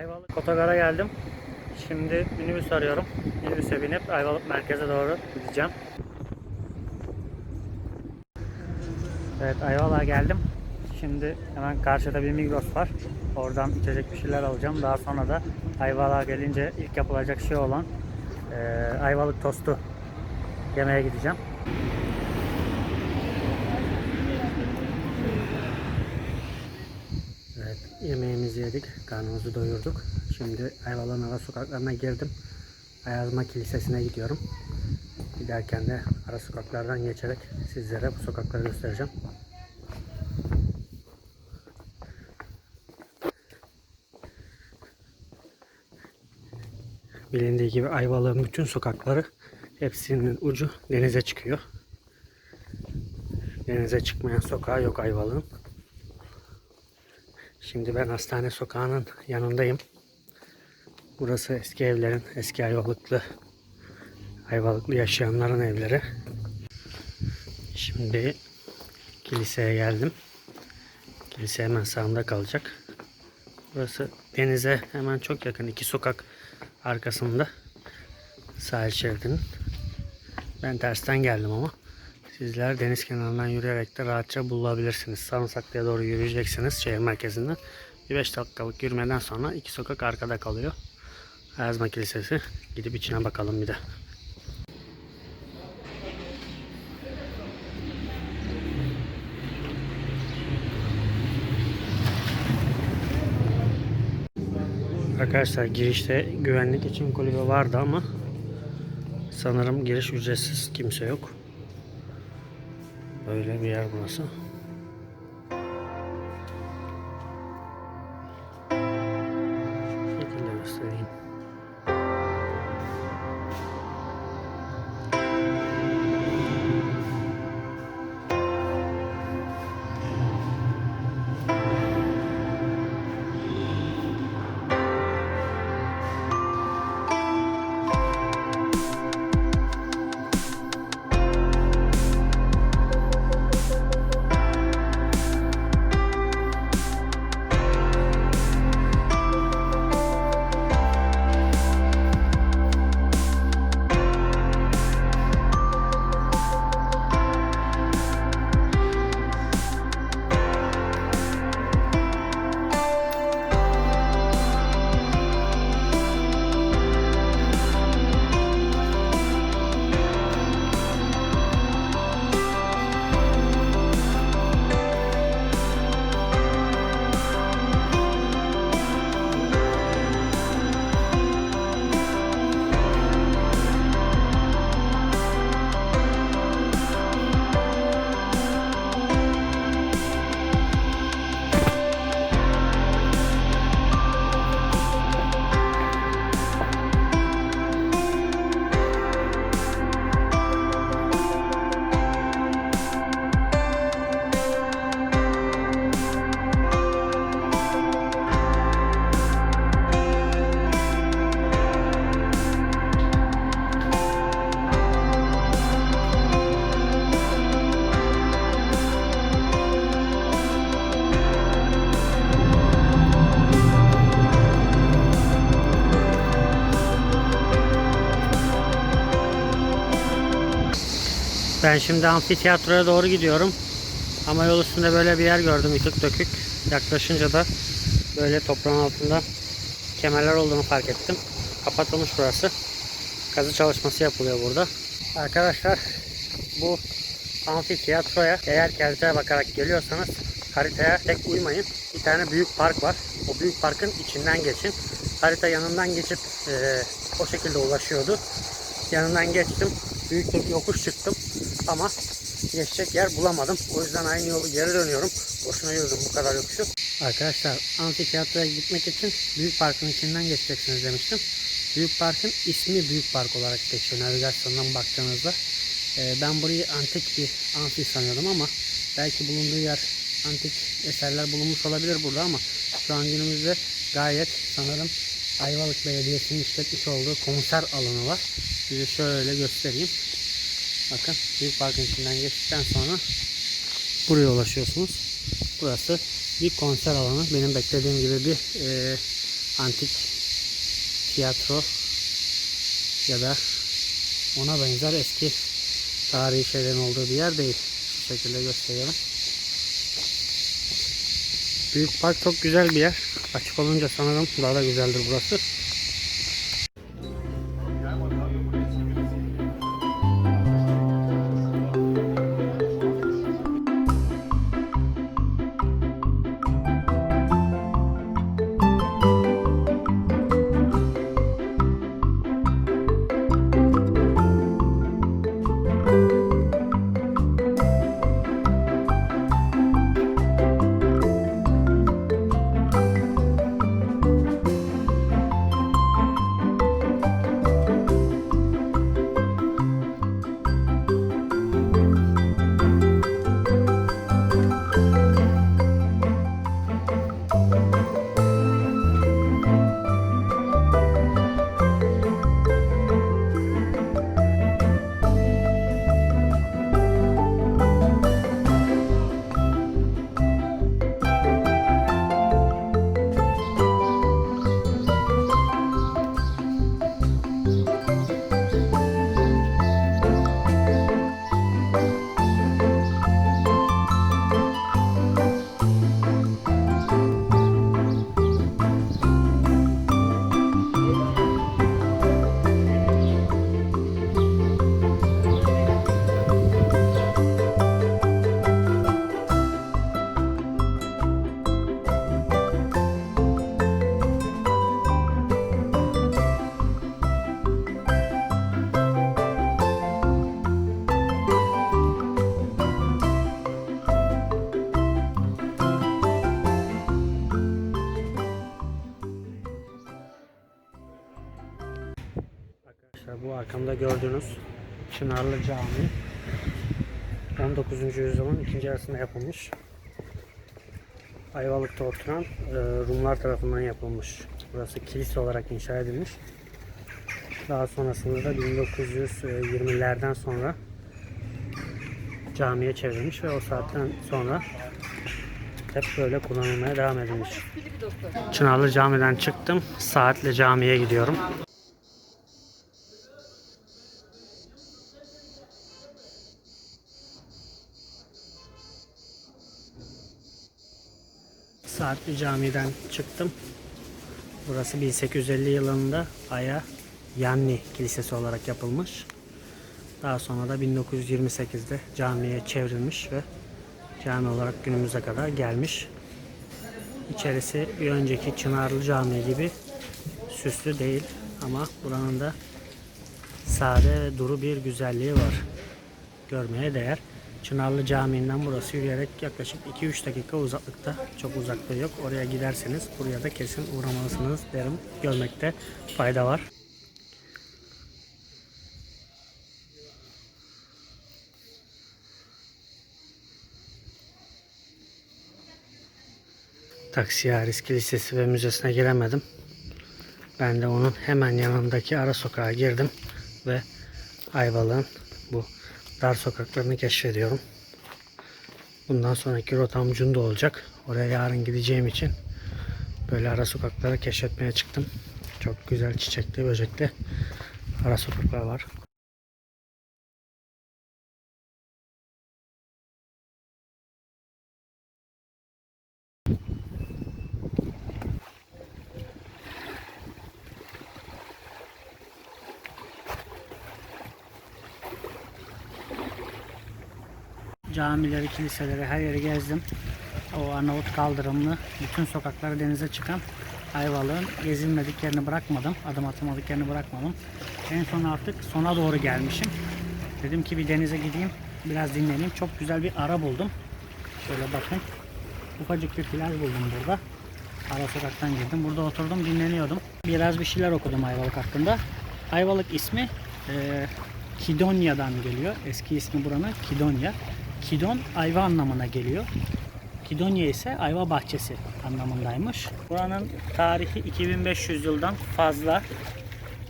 Ayvalık otogara geldim. Şimdi minibüs arıyorum. Minibüse binip Ayvalık merkeze doğru gideceğim. Evet Ayvalık'a geldim. Şimdi hemen karşıda bir Migros var. Oradan içecek bir şeyler alacağım. Daha sonra da Ayvalık'a gelince ilk yapılacak şey olan eee, Ayvalık tostu yemeye gideceğim. Evet, yemeğimizi yedik, karnımızı doyurduk. Şimdi Ayvalık'ın ara sokaklarına girdim. Ayazma Kilisesi'ne gidiyorum. Giderken de ara sokaklardan geçerek sizlere bu sokakları göstereceğim. Bilindiği gibi Ayvalık'ın bütün sokakları hepsinin ucu denize çıkıyor. Denize çıkmayan sokağı yok Ayvalık'ın. Şimdi ben hastane sokağının yanındayım. Burası eski evlerin, eski Ayvalıklı Ayvalıklı yaşayanların evleri. Şimdi kiliseye geldim. Kilise hemen sağımda kalacak. Burası denize hemen çok yakın. iki sokak arkasında sahil şeridinin. Ben tersten geldim ama sizler deniz kenarından yürüyerek de rahatça bulabilirsiniz. Sarımsaklı'ya doğru yürüyeceksiniz şehir merkezinden. Bir 5 dakikalık yürümeden sonra iki sokak arkada kalıyor. Ayazma Kilisesi. Gidip içine bakalım bir de. Arkadaşlar girişte güvenlik için kulübe vardı ama sanırım giriş ücretsiz kimse yok. Böyle bir yer burası. Ben şimdi amfiteyatroya doğru gidiyorum. Ama yol üstünde böyle bir yer gördüm yıkık dökük. Yaklaşınca da böyle toprağın altında kemerler olduğunu fark ettim. Kapatılmış burası. Kazı çalışması yapılıyor burada. Arkadaşlar bu amfiteyatroya eğer haritaya bakarak geliyorsanız haritaya tek uymayın. Bir tane büyük park var. O büyük parkın içinden geçin. Harita yanından geçip eee, o şekilde ulaşıyordu. Yanından geçtim. Büyük bir yokuş çıktım. Ama geçecek yer bulamadım. O yüzden aynı yolu geri dönüyorum. Boşuna yürüdüm bu kadar yokuşu. Arkadaşlar amfiteyatroya gitmek için Büyük Park'ın içinden geçeceksiniz demiştim. Büyük Park'ın ismi Büyük Park olarak geçiyor navigasyondan baktığınızda. Ee, ben burayı antik bir amfi sanıyordum ama belki bulunduğu yer antik eserler bulunmuş olabilir burada ama şu an günümüzde gayet sanırım Ayvalık Belediyesi'nin işletmiş olduğu konser alanı var. Size şöyle göstereyim. Bakın Büyük Park'ın içinden geçtikten sonra buraya ulaşıyorsunuz. Burası bir konser alanı. Benim beklediğim gibi bir e, antik tiyatro ya da ona benzer eski tarihi şeylerin olduğu bir yer değil. Şu şekilde gösterelim. Büyük park çok güzel bir yer. Açık olunca sanırım daha da güzeldir burası. Gördüğünüz Çınarlı Camii 19. yüzyılın ikinci yarısında yapılmış. Ayvalık'ta oturan e, Rumlar tarafından yapılmış. Burası kilise olarak inşa edilmiş. Daha sonrasında da 1920'lerden sonra camiye çevrilmiş ve o saatten sonra hep böyle kullanılmaya devam edilmiş. Çınarlı Cami'den çıktım. Saatle camiye gidiyorum. Saatli Cami'den çıktım. Burası 1850 yılında Aya Yanni Kilisesi olarak yapılmış. Daha sonra da 1928'de camiye çevrilmiş ve cami olarak günümüze kadar gelmiş. İçerisi bir önceki Çınarlı Camii gibi süslü değil ama buranın da sade duru bir güzelliği var. Görmeye değer. Çınarlı Camii'nden burası yürüyerek yaklaşık 2-3 dakika uzaklıkta. Çok uzaklığı yok. Oraya giderseniz buraya da kesin uğramalısınız derim. Görmekte fayda var. Taksiyaris Kilisesi ve Müzesi'ne giremedim. Ben de onun hemen yanındaki ara sokağa girdim ve Ayvalık'ın bu dar sokaklarını keşfediyorum. Bundan sonraki rotam Cunda olacak. Oraya yarın gideceğim için böyle ara sokakları keşfetmeye çıktım. Çok güzel çiçekli, böcekli ara sokaklar var. Camileri, kiliseleri her yeri gezdim. O Arnavut kaldırımlı bütün sokakları denize çıkan Ayvalık'ın gezilmedik yerini bırakmadım. Adım atamadık yerini bırakmadım. En son artık sona doğru gelmişim. Dedim ki bir denize gideyim. Biraz dinleneyim. Çok güzel bir ara buldum. Şöyle bakın. Ufacık bir plaj buldum burada. Ara sokaktan girdim. Burada oturdum dinleniyordum. Biraz bir şeyler okudum Ayvalık hakkında. Ayvalık ismi eee Kidonya'dan geliyor. Eski ismi buranın Kidonya. Kidon ayva anlamına geliyor. Kidonya ise ayva bahçesi anlamındaymış. Buranın tarihi 2500 yıldan fazla.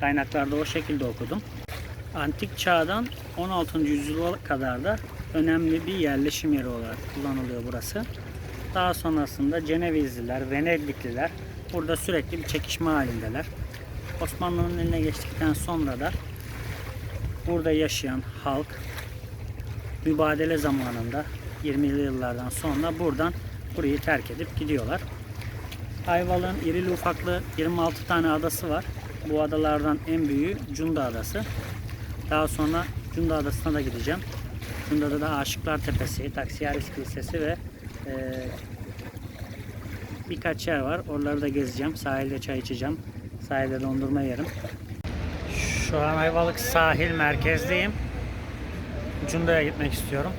Kaynaklarda o şekilde okudum. Antik çağdan 16. yüzyıla kadar da önemli bir yerleşim yeri olarak kullanılıyor burası. Daha sonrasında Cenevizliler, Venedikliler burada sürekli bir çekişme halindeler. Osmanlı'nın eline geçtikten sonra da burada yaşayan halk mübadele zamanında 20'li yıllardan sonra buradan burayı terk edip gidiyorlar. Ayvalık'ın irili ufaklı 26 tane adası var. Bu adalardan en büyüğü Cunda Adası. Daha sonra Cunda Adası'na da gideceğim. Cunda'da da Aşıklar Tepesi, Taksiyaris Kilisesi ve e, birkaç yer var. Oraları da gezeceğim. Sahilde çay içeceğim. Sahilde dondurma yerim. Şu an Ayvalık sahil merkezdeyim. Cunda'ya gitmek istiyorum.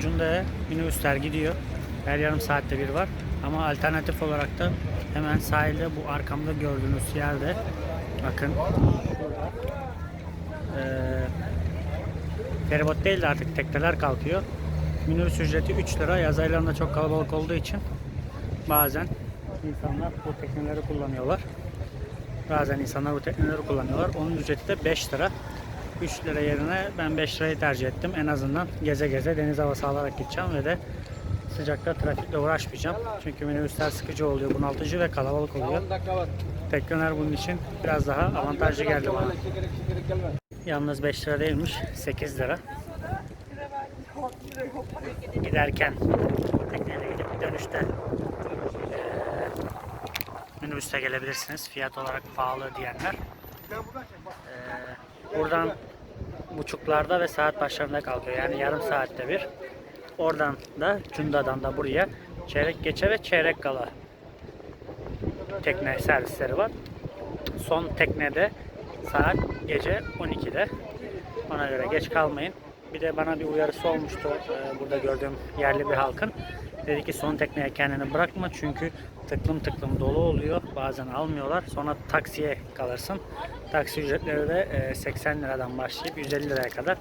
Cunda'ya minibüsler gidiyor. Her yarım saatte bir var. Ama alternatif olarak da hemen sahilde bu arkamda gördüğünüz yerde bakın eee feribot değil de artık tekneler kalkıyor. Minibüs ücreti 3 lira. Yaz aylarında çok kalabalık olduğu için bazen insanlar bu tekneleri kullanıyorlar. Bazen insanlar bu tekneleri kullanıyorlar. Onun ücreti de 5 lira. 3 lira yerine ben 5 lirayı tercih ettim. En azından geze geze deniz havası alarak gideceğim ve de sıcakta trafikle uğraşmayacağım. Çünkü minibüsler sıkıcı oluyor, bunaltıcı ve kalabalık oluyor. Tekneler bunun için biraz daha avantajlı geldi bana. Yalnız 5 lira değilmiş, 8 lira. Giderken tekneyle gidip dönüşte minibüste gelebilirsiniz. Fiyat olarak pahalı diyenler. Eee, buradan buçuklarda ve saat başlarında kalkıyor. Yani yarım saatte bir. Oradan da Cunda'dan da buraya çeyrek geçe ve çeyrek kala tekne servisleri var. Son teknede saat gece 12'de. Ona göre geç kalmayın. Bir de bana bir uyarısı olmuştu e, burada gördüğüm yerli bir halkın. Dedi ki son tekneye kendini bırakma çünkü tıklım tıklım dolu oluyor. Bazen almıyorlar. Sonra taksiye kalırsın. Taksi ücretleri de e, 80 liradan başlayıp 150 liraya kadar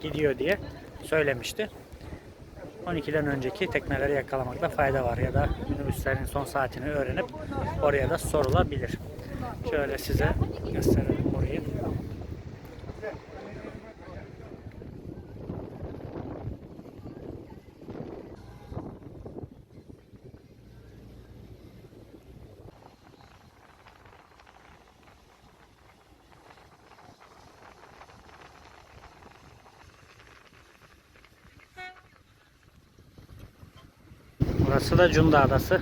gidiyor diye söylemişti. 12'den önceki tekneleri yakalamakta fayda var ya da minibüslerin son saatini öğrenip oraya da sorulabilir. Şöyle size gösterelim burayı. Burası da Cunda Adası.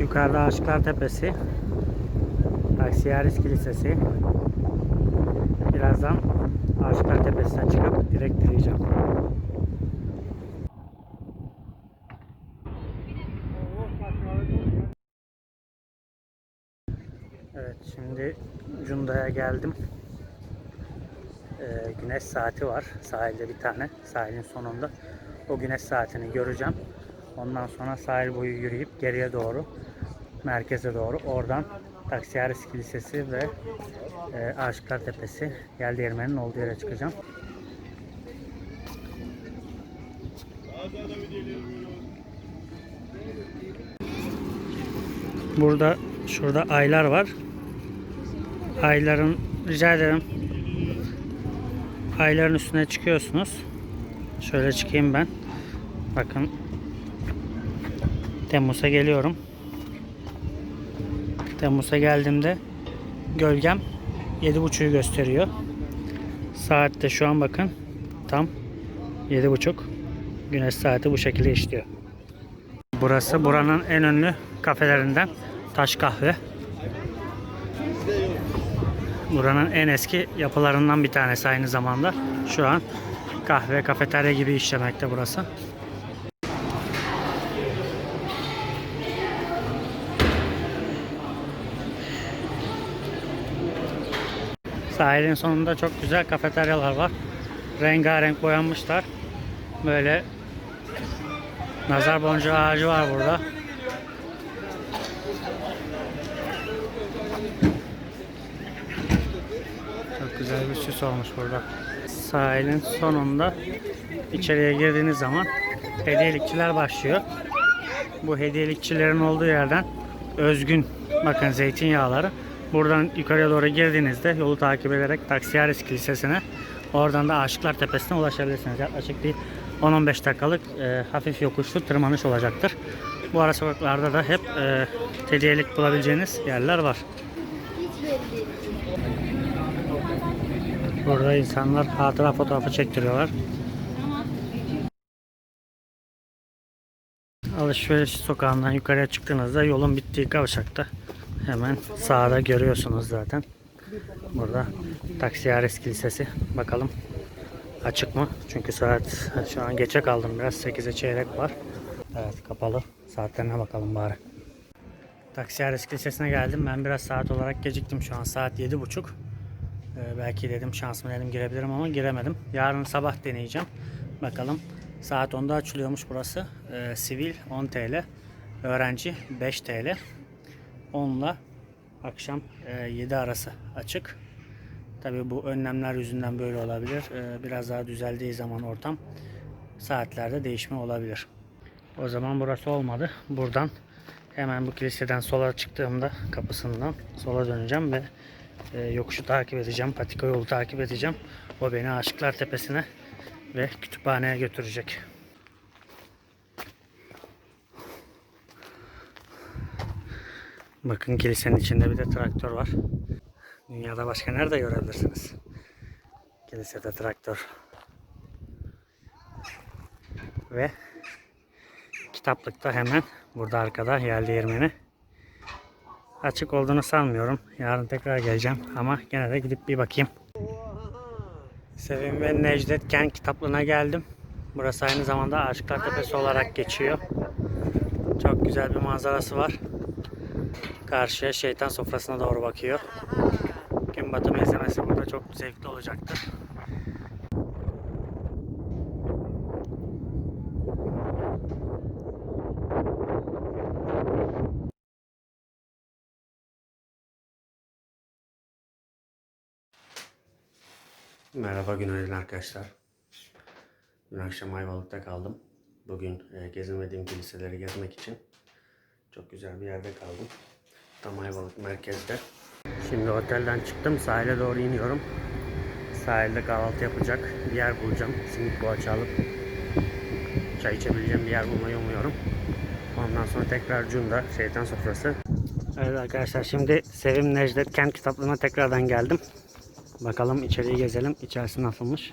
Yukarıda Aşıklar Tepesi. Taksiyaris Kilisesi. Birazdan Aşıklar Tepesi'ne çıkıp direkt yürüyeceğim. Evet şimdi Cunda'ya geldim. Ee, güneş saati var sahilde bir tane sahilin sonunda. O güneş saatini göreceğim. Ondan sonra sahil boyu yürüyüp geriye doğru merkeze doğru oradan Taksiyaris Kilisesi ve e, Aşıklar Tepesi Yel Değirmeni'nin olduğu yere çıkacağım. Burada şurada aylar var. Ayların rica ederim. Ayların üstüne çıkıyorsunuz. Şöyle çıkayım ben. Bakın. Temmuz'a geliyorum. Temmuz'a geldiğimde gölgem 7.30'u gösteriyor. Saat de şu an bakın tam 7.30. Güneş saati bu şekilde işliyor. Burası buranın en ünlü kafelerinden Taş Kahve. Buranın en eski yapılarından bir tanesi aynı zamanda. Şu an kahve, kafeterya gibi işlemekte burası. Sahilin sonunda çok güzel kafeteryalar var. Rengarenk boyanmışlar. Böyle nazar boncuğu ağacı var burada. Çok süs olmuş burada. Sahilin sonunda içeriye girdiğiniz zaman hediyelikçiler başlıyor. Bu hediyelikçilerin olduğu yerden özgün bakın zeytinyağları Buradan yukarıya doğru girdiğinizde yolu takip ederek Taksiyaris Kilisesi'ne oradan da Aşıklar Tepesi'ne ulaşabilirsiniz. Yaklaşık bir 10-15 dakikalık e, hafif yokuşlu tırmanış olacaktır. Bu ara sokaklarda da hep e, hediyelik bulabileceğiniz yerler var. Burada insanlar hatıra fotoğrafı çektiriyorlar. Alışveriş sokağından yukarıya çıktığınızda yolun bittiği kavşakta hemen sağda görüyorsunuz zaten. Burada Taksiyaris Kilisesi. Bakalım açık mı? Çünkü saat şu an geçe kaldım biraz. 8'e çeyrek var. Evet kapalı. Saatlerine bakalım bari. Taksiyaris Kilisesi'ne geldim. Ben biraz saat olarak geciktim şu an. Saat 7.30. Ee, belki dedim şansımı dedim girebilirim ama giremedim. Yarın sabah deneyeceğim. Bakalım. Saat 10'da açılıyormuş burası. Ee, sivil 10 TL. Öğrenci 5 TL. 10 ile akşam e, 7 arası açık. Tabii bu önlemler yüzünden böyle olabilir. Ee, biraz daha düzeldiği zaman ortam saatlerde değişme olabilir. O zaman burası olmadı. Buradan hemen bu kiliseden sola çıktığımda kapısından sola döneceğim ve e, yokuşu takip edeceğim. Patika yolu takip edeceğim. O beni Aşıklar Tepesi'ne ve kütüphaneye götürecek. Bakın kilisenin içinde bir de traktör var. Dünyada başka nerede görebilirsiniz? Kilisede traktör. Ve kitaplıkta hemen burada arkada yer değirmeni. Açık olduğunu sanmıyorum. Yarın tekrar geleceğim ama gene de gidip bir bakayım. Sevim ve Necdet Ken kitaplığına geldim. Burası aynı zamanda Aşıklar Tepesi olarak geçiyor. Çok güzel bir manzarası var. Karşıya şeytan sofrasına doğru bakıyor. Gün batımı izlemesi burada çok zevkli olacaktır. Merhaba, günaydın arkadaşlar. Dün akşam Ayvalık'ta kaldım. Bugün e, gezemediğim kiliseleri gezmek için çok güzel bir yerde kaldım. Tam Ayvalık merkezde. Şimdi otelden çıktım, sahile doğru iniyorum. Sahilde kahvaltı yapacak bir yer bulacağım. Simit poğaça alıp çay içebileceğim bir yer bulmayı umuyorum. Ondan sonra tekrar Cunda, şeytan sofrası. Evet arkadaşlar şimdi Sevim Necdet Kent kitaplığına tekrardan geldim. Bakalım içeriği gezelim. İçerisi nasılmış?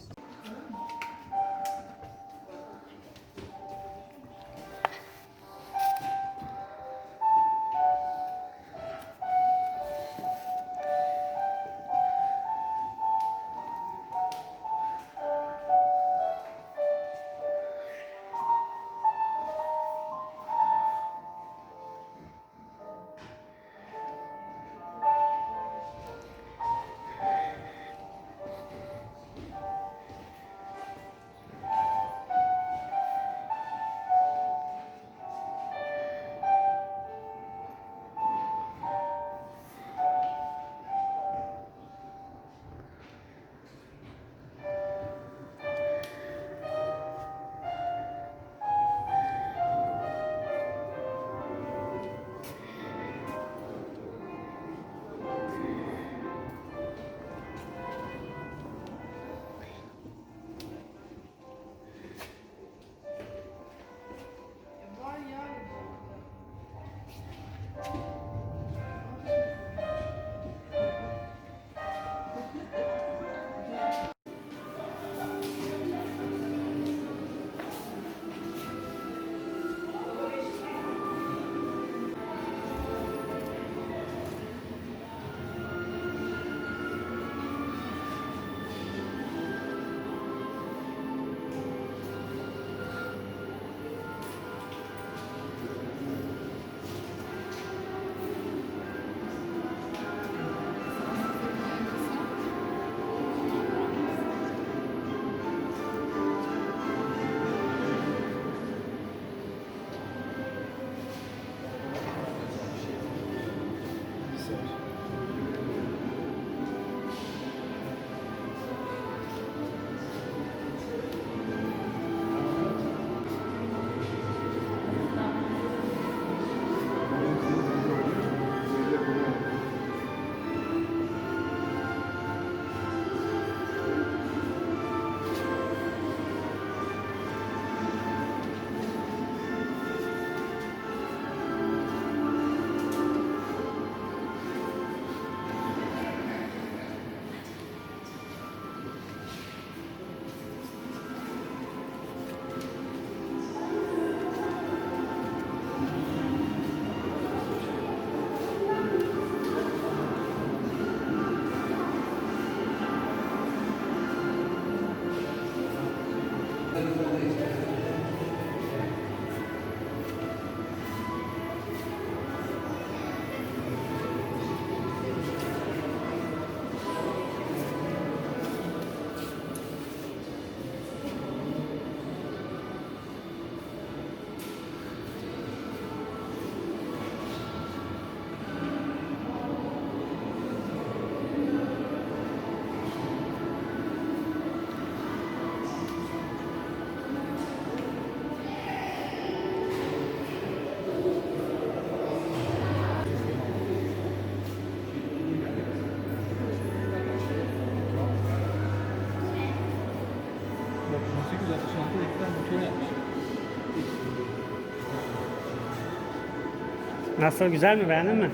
Nasıl güzel mi beğendin mi?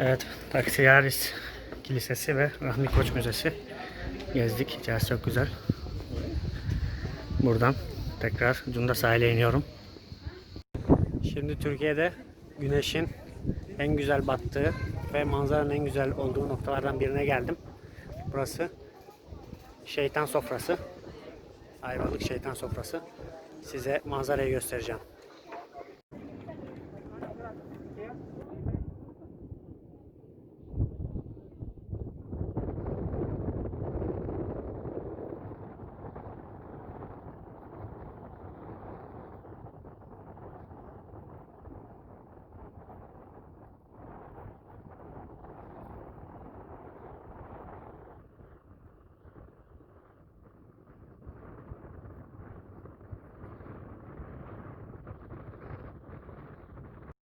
Evet, Taksiyaris Kilisesi ve Rahmi Koç Müzesi gezdik. İçerisi çok güzel. Buradan tekrar Cunda sahile iniyorum. Şimdi Türkiye'de güneşin en güzel battığı ve manzaranın en güzel olduğu noktalardan birine geldim. Burası Şeytan Sofrası. Ayvalık Şeytan Sofrası. Size manzarayı göstereceğim.